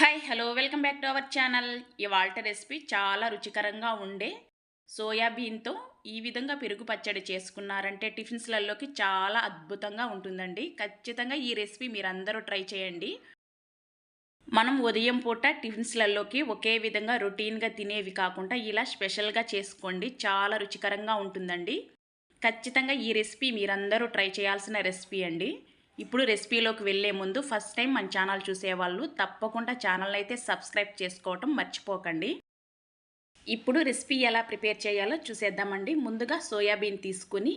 Hi hello welcome back to our channel ఇవాళ recipe చాలా రుచికరంగా ఉండే సోయాబీన్తో ఈ విధంగా పెరుగు పచ్చడి చేసుకున్నారంటే టిఫిన్స్లలోకి చాలా అద్భుతంగా ఉంటుందండి. ఖచ్చితంగా ఈ రెసిపీ మీరందరూ ట్రై చేయండి. మనం ఉదయం పూట టిఫిన్స్లలోకి ఒకే విధంగా రొటీన్గా తినేవి కాకుండా ఇలా స్పెషల్గా చేసుకోండి. చాలా రుచికరంగా ఉంటుందండి. ఖచ్చితంగా ఈ రెసిపీ మీరందరూ ట్రై చేయాల్సిన రెసిపీ అండి. ఇప్పుడు రెసిపీలోకి వెళ్ళే ముందు ఫస్ట్ టైం మన ఛానల్ చూసేవాళ్ళు తప్పకుండా ఛానల్ అయితే సబ్స్క్రైబ్ చేసుకోవటం మర్చిపోకండి. ఇప్పుడు రెసిపీ ఎలా ప్రిపేర్ చేయాలో చూసేద్దామండి. ముందుగా సోయాబీన్ తీసుకుని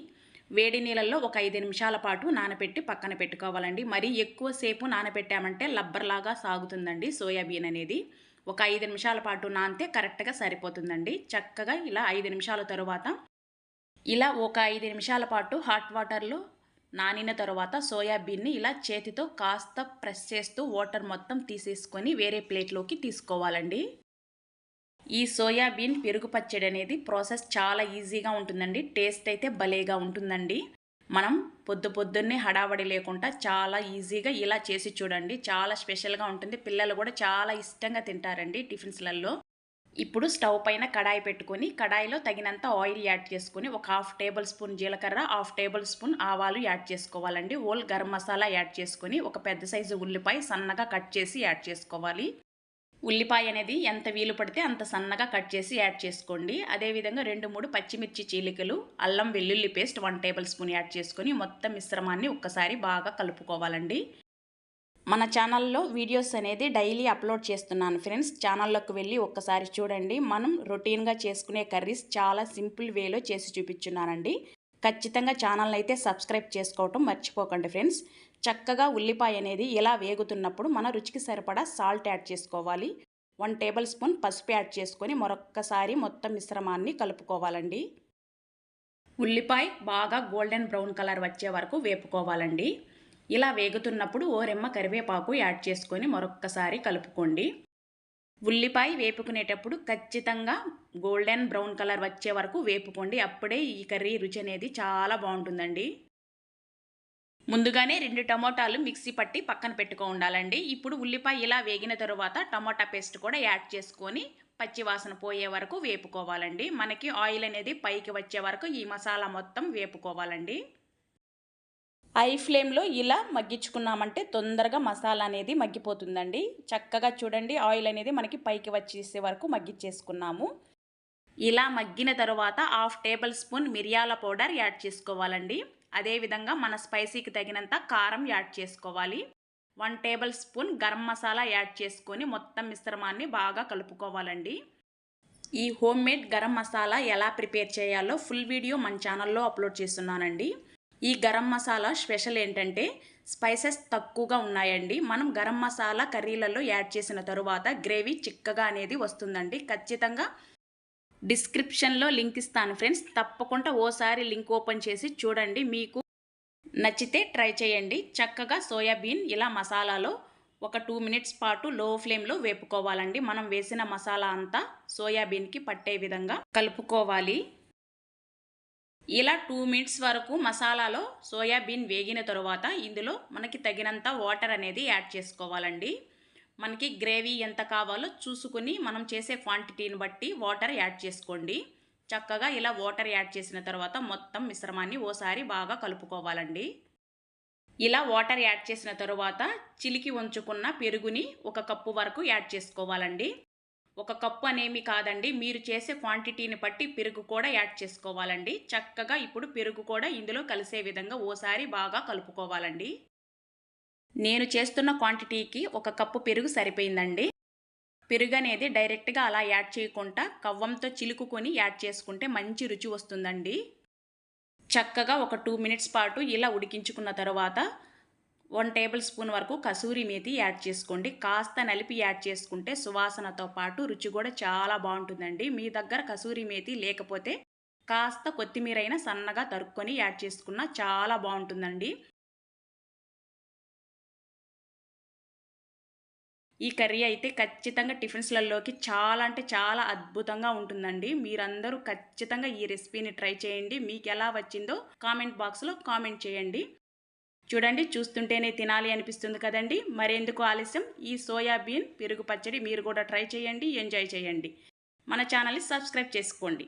వేడి నీళ్ళల్లో ఒక ఐదు నిమిషాల పాటు నానబెట్టి పక్కన పెట్టుకోవాలండి. మరి ఎక్కువసేపు నానబెట్టామంటే లబ్బర్లాగా సాగుతుందండి సోయాబీన్ అనేది. ఒక ఐదు నిమిషాల పాటు నానితే కరెక్ట్గా సరిపోతుందండి. చక్కగా ఇలా ఐదు నిమిషాల తరువాత ఇలా ఒక ఐదు నిమిషాల పాటు హాట్ వాటర్లో నానిన తర్వాత సోయాబీన్ని ఇలా చేతితో కాస్త ప్రెస్ చేస్తూ వాటర్ మొత్తం తీసేసుకొని వేరే ప్లేట్లోకి తీసుకోవాలండి. ఈ సోయాబీన్ పెరుగు పచ్చడి అనేది ప్రాసెస్ చాలా ఈజీగా ఉంటుందండి. టేస్ట్ అయితే భలేగా ఉంటుందండి. మనం పొద్దు పొద్దున్నే హడావడి లేకుండా చాలా ఈజీగా ఇలా చేసి చూడండి. చాలా స్పెషల్గా ఉంటుంది. పిల్లలు కూడా చాలా ఇష్టంగా తింటారండి టిఫిన్స్లలో. ఇప్పుడు స్టవ్ పైన కడాయి పెట్టుకొని కడాయిలో తగినంత ఆయిల్ యాడ్ చేసుకొని ఒక హాఫ్ టేబుల్ స్పూన్ జీలకర్ర హాఫ్ టేబుల్ స్పూన్ ఆవాలు యాడ్ చేసుకోవాలండి. ఓల్ గరం మసాలా యాడ్ చేసుకొని ఒక పెద్ద సైజు ఉల్లిపాయ సన్నగా కట్ చేసి యాడ్ చేసుకోవాలి. ఉల్లిపాయ అనేది ఎంత వీలు పడితే అంత సన్నగా కట్ చేసి యాడ్ చేసుకోండి. అదేవిధంగా రెండు మూడు పచ్చిమిర్చి చీలికలు అల్లం వెల్లుల్లి paste one tablespoon add చేసుకొని మొత్తం మిశ్రమాన్ని ఒక్కసారి బాగా కలుపుకోవాలండి. మన ఛానల్లో వీడియోస్ అనేది డైలీ అప్లోడ్ చేస్తున్నాను ఫ్రెండ్స్. ఛానల్లోకి వెళ్ళి ఒక్కసారి చూడండి. మనం రొటీన్గా చేసుకునే కర్రీస్ చాలా సింపుల్ వేలో చేసి చూపించున్నానండి. ఖచ్చితంగా ఛానల్ని అయితే సబ్స్క్రైబ్ చేసుకోవటం మర్చిపోకండి ఫ్రెండ్స్. చక్కగా ఉల్లిపాయ అనేది ఇలా వేగుతున్నప్పుడు మన రుచికి సరిపడా సాల్ట్ యాడ్ చేసుకోవాలి. వన్ టేబుల్ స్పూన్ పసుపు యాడ్ చేసుకొని మరొక్కసారి మొత్తం మిశ్రమాన్ని కలుపుకోవాలండి. ఉల్లిపాయ బాగా గోల్డెన్ బ్రౌన్ కలర్ వచ్చే వరకు వేపుకోవాలండి. ఇలా వేగుతున్నప్పుడు ఓ రెమ్మ కరివేపాకు యాడ్ చేసుకొని మరొక్కసారి కలుపుకోండి. ఉల్లిపాయ వేపుకునేటప్పుడు ఖచ్చితంగా గోల్డెన్ బ్రౌన్ కలర్ వచ్చే వరకు వేపుకోండి. అప్పుడే ఈ కర్రీ రుచి అనేది చాలా బాగుంటుందండి. ముందుగానే రెండు టమోటాలు మిక్సీ పట్టి పక్కన పెట్టుకో ఉండాలండి. ఇప్పుడు ఉల్లిపాయ ఇలా వేగిన తరువాత టమోటా పేస్ట్ కూడా యాడ్ చేసుకొని పచ్చివాసన పోయే వరకు వేపుకోవాలండి. మనకి ఆయిల్ అనేది పైకి వచ్చే వరకు ఈ మసాలా మొత్తం వేపుకోవాలండి. ఐ ఫ్లేమ్లో ఇలా మగ్గించుకున్నామంటే తొందరగా మసాలా అనేది మగ్గిపోతుందండి. చక్కగా చూడండి ఆయిల్ అనేది మనకి పైకి వచ్చేసే వరకు మగ్గిచ్చేసుకున్నాము ఇలా మగ్గిన తర్వాత హాఫ్ టేబుల్ స్పూన్ మిరియాల పౌడర్ యాడ్ చేసుకోవాలండి. అదేవిధంగా మన స్పైసీకి తగినంత కారం యాడ్ చేసుకోవాలి. One tablespoon garam masala add చేసుకొని మొత్తం మిశ్రమాన్ని బాగా కలుపుకోవాలండి. ఈ హోమ్ మేడ్ గరం మసాలా ఎలా ప్రిపేర్ చేయాలో ఫుల్ వీడియో మన ఛానల్లో అప్లోడ్ చేస్తున్నానండి. ఈ గరం మసాలా స్పెషల్ ఏంటంటే స్పైసెస్ తక్కువగా ఉన్నాయండి. మనం గరం మసాలా కర్రీలలో యాడ్ చేసిన తరువాత గ్రేవీ చిక్కగా అనేది వస్తుందండి. ఖచ్చితంగా డిస్క్రిప్షన్లో లింక్ ఇస్తాను ఫ్రెండ్స్. తప్పకుండా ఓసారి లింక్ ఓపెన్ చేసి చూడండి. మీకు నచ్చితే ట్రై చేయండి. చక్కగా సోయాబీన్ ఇలా మసాలాలో ఒక టూ మినిట్స్ పాటు లో ఫ్లేమ్లో వేపుకోవాలండి. మనం వేసిన మసాలా అంతా సోయాబీన్కి పట్టే విధంగా కలుపుకోవాలి. ఇలా టూ మినిట్స్ వరకు మసాలాలో సోయాబీన్ వేగిన తరువాత ఇందులో మనకి తగినంత వాటర్ అనేది యాడ్ చేసుకోవాలండి. మనకి గ్రేవీ ఎంత కావాలో చూసుకుని మనం చేసే క్వాంటిటీని బట్టి వాటర్ యాడ్ చేసుకోండి. చక్కగా ఇలా వాటర్ యాడ్ చేసిన తర్వాత మొత్తం మిశ్రమాన్ని ఓసారి బాగా కలుపుకోవాలండి. ఇలా వాటర్ యాడ్ చేసిన తరువాత చిలికి ఉంచుకున్న పెరుగుని ఒక కప్పు వరకు యాడ్ చేసుకోవాలండి. ఒక కప్పు అనేమి కాదండి. మీరు చేసే క్వాంటిటీని బట్టి పెరుగు కూడా యాడ్ చేసుకోవాలండి. చక్కగా ఇప్పుడు పెరుగు కూడా ఇందులో కలిసే విధంగా ఓసారి బాగా కలుపుకోవాలండి. నేను చేస్తున్న క్వాంటిటీకి ఒక కప్పు పెరుగు సరిపోయిందండి. పెరుగు అనేది డైరెక్ట్గా అలా యాడ్ చేయకుండా కవ్వంతో చిలుకుకొని యాడ్ చేసుకుంటే మంచి రుచి వస్తుందండి. చక్కగా ఒక టూ మినిట్స్ పాటు ఇలా ఉడికించుకున్న తర్వాత వన్ టేబుల్ స్పూన్ వరకు కసూరి మేతి యాడ్ చేసుకోండి. కాస్త నలిపి యాడ్ చేసుకుంటే సువాసనతో పాటు రుచి కూడా చాలా బాగుంటుందండి. మీ దగ్గర కసూరి మేతి లేకపోతే కాస్త కొత్తిమీర అయినా సన్నగా తరుక్కొని యాడ్ చేసుకున్న చాలా బాగుంటుందండి. ఈ కర్రీ అయితే ఖచ్చితంగా టిఫిన్స్లలోకి చాలా అంటే చాలా అద్భుతంగా ఉంటుందండి. మీరందరూ ఖచ్చితంగా ఈ రెసిపీని ట్రై చేయండి. మీకు ఎలా వచ్చిందో కామెంట్ బాక్స్లో కామెంట్ చేయండి. చూడండి చూస్తుంటేనే తినాలి అనిపిస్తుంది కదండి. మరెందుకు ఆలస్యం? ఈ సోయాబీన్ పెరుగు పచ్చడి మీరు కూడా ట్రై చేయండి ఎంజాయ్ చేయండి. మన ఛానల్ని సబ్స్క్రైబ్ చేసుకోండి.